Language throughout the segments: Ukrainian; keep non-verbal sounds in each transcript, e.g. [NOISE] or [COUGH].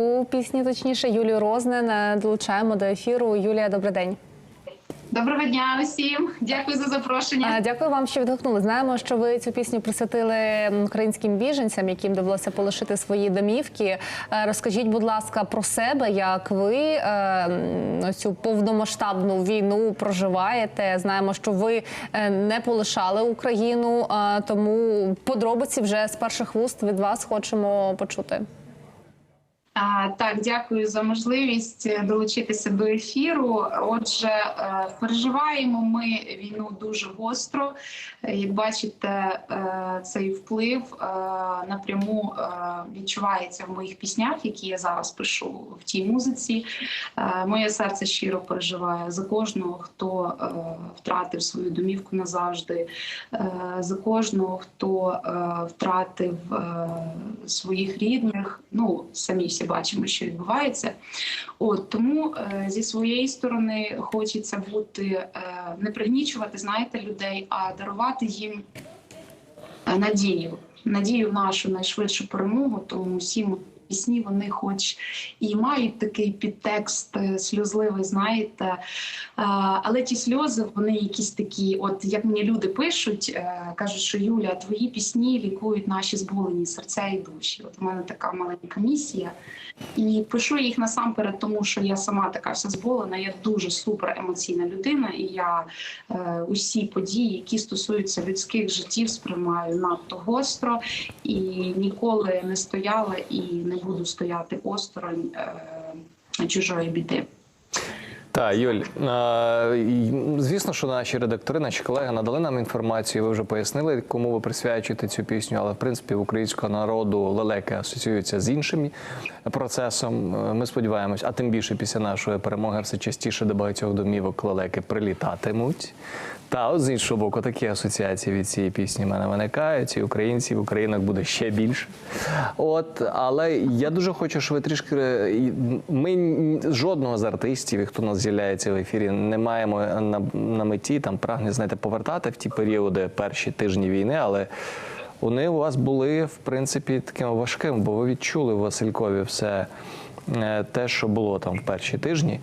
У пісні, точніше, Юлію Рознен долучаємо до ефіру. Юлія, добрий день. Доброго дня усім. Дякую за запрошення. Дякую вам, що відгукнули. Знаємо, що ви цю пісню присвятили українським біженцям, яким довелося полишити свої домівки. Е, Розкажіть, будь ласка, про себе, як ви е, цю повномасштабну війну проживаєте. Знаємо, що ви е, не полишали Україну, тому подробиці вже з перших вуст від вас хочемо почути. Так, дякую за можливість е, долучитися до ефіру. Отже, е, переживаємо ми війну дуже гостро. Е, Як бачите, цей вплив напряму відчувається в моїх піснях, які я зараз пишу в тій музиці. Моє серце щиро переживає за кожного, хто втратив свою домівку назавжди, за кожного, хто втратив своїх рідних. Ну, самі всі бачимо, що відбувається. От тому е, зі своєї сторони хочеться бути е, не пригнічувати, знаєте, людей, а дарувати їм е, надію, надію нашу найшвидшу перемогу. Тому всі мої пісні вони, хоч і мають такий підтекст е, сльозливий, знаєте, е, але ті сльози вони якісь такі, от як мені люди пишуть, е, кажуть, що Юля, твої пісні лікують наші зболені серця і душі. От у мене така маленька місія. І пишу їх насамперед, тому що я сама така вся зболена. Я дуже супер емоційна людина, і я усі події, які стосуються людських життів, сприймаю надто гостро і ніколи не стояла і не буду стояти осторонь е, чужої біди. Так, Юль, е, звісно, що наші редактори, наші колеги надали нам інформацію. Ви вже пояснили, кому ви присвячуєте цю пісню, але в принципі в українського народу лелеки асоціюються з іншим процесом. Е, Ми сподіваємось, а тим більше після нашої перемоги все частіше до багатьох домівок лелеки прилітатимуть. Та от з іншого боку, такі асоціації від цієї пісні в мене виникають. І українців, українок буде ще більше. От, але я дуже хочу, щоб ви трішки. е, Ми жодного з артистів, хто нас з'являється в ефірі, не маємо на, на меті там прагне знаєте, повертати в ті періоди перші тижні війни, але. Вони у вас були в принципі такими важкими, бо ви відчули в Василькові все е, те, що було там в перші тижні.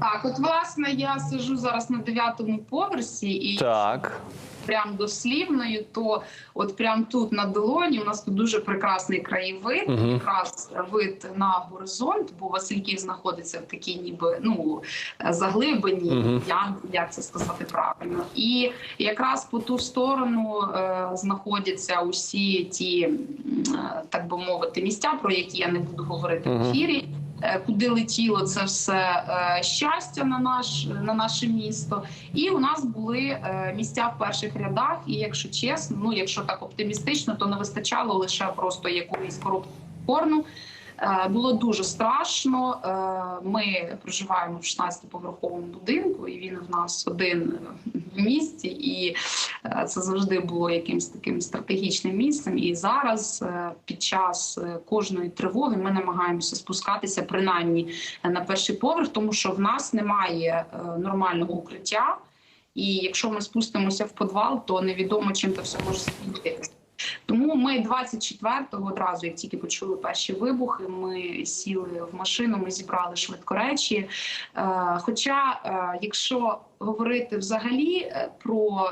Так, от власне я сижу зараз на дев'ятому поверсі і Так. прям дослівною, то от прям тут на долоні у нас тут дуже прекрасний краєвид, Мгм. якраз вид на горизонт, бо Васильків знаходиться в такій ніби ну заглибині, Мгм. я, як це сказати правильно. І якраз по ту сторону е, знаходяться усі ті, е, так би мовити, місця, про які я не буду говорити Мгм. в ефірі. Е, Куди летіло це все е, щастя на наш на наше місто, і у нас були е, місця в перших рядах. І якщо чесно, ну якщо так оптимістично, то не вистачало лише просто якоїсь. Е, Було дуже страшно. Ми проживаємо в 16-поверховому будинку, і він в нас один в місті, і е, це завжди було якимось таким стратегічним місцем. І зараз, е, під час е, кожної тривоги, ми намагаємося спускатися принаймні на перший поверх, тому що в нас немає нормального укриття. І якщо ми спустимося в підвал, то невідомо чим це все може закінчитися. Тому ми 24-го одразу, як тільки почули перші вибухи, ми сіли в машину, ми зібрали швидко речі. Е, Хоча, е, якщо говорити взагалі е, про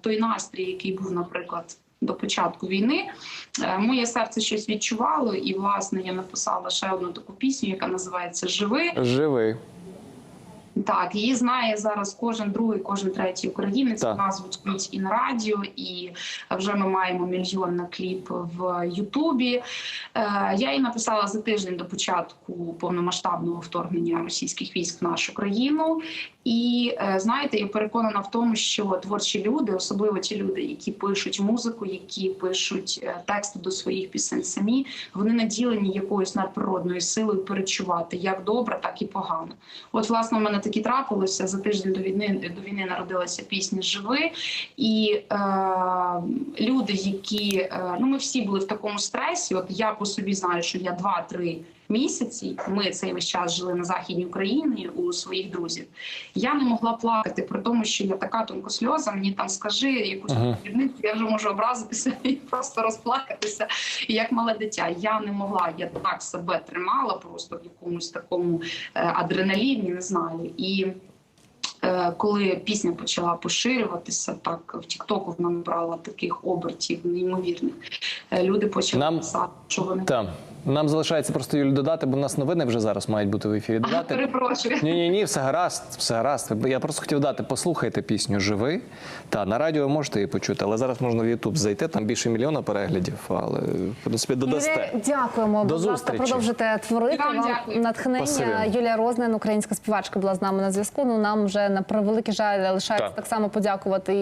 той настрій, який був, наприклад. До початку війни моє серце щось відчувало, і власне я написала ще одну таку пісню, яка називається Живи. Живий. Так, її знає зараз кожен другий, кожен третій українець. Так. У нас звучить і на радіо, і вже ми маємо мільйон на кліп в Ютубі. Е, я їй написала за тиждень до початку повномасштабного вторгнення російських військ в нашу країну. І е, знаєте, я переконана в тому, що творчі люди, особливо ті люди, які пишуть музику, які пишуть е, тексти до своїх пісень самі, вони наділені якоюсь надприродною силою перечувати як добре, так і погано. От, власне, у мене такі трапилося за тиждень до війни. До війни народилася пісня Живи, і е, люди, які е, ну ми всі були в такому стресі. От я по собі знаю, що я два-три місяці. Ми цей весь час жили на західній Україні у своїх друзів. Я не могла плакати при тому, що я така тонкосльоза. Мені там скажи якусь Ага. дрібницю, я вже можу образитися [LAUGHS] і просто розплакатися. І як мале дитя, я не могла. Я так себе тримала просто в якомусь такому е, адреналіні, не знаю. І е, коли пісня почала поширюватися, так в Тіктоку вона набрала таких обертів неймовірних. е, Люди почали Нам- писати, що вони Та нам залишається просто Юлі додати, бо в нас новини вже зараз мають бути в ефірі. Додати. перепрошую. Ні, ні, ні, все гаразд, все гаразд. Я просто хотів дати, послухайте пісню Живи. Та на радіо можете її почути, але зараз можна в Ютуб зайти, там більше мільйона переглядів, але в принципі додасте. Юлія, дякуємо. До Будь ласка, продовжуйте творити. Вам Вам дякую. натхнення. Спасибі. Юлія Рознен, українська співачка, була з нами на зв'язку. Ну нам вже на превеликий жаль лишається Так. так само подякувати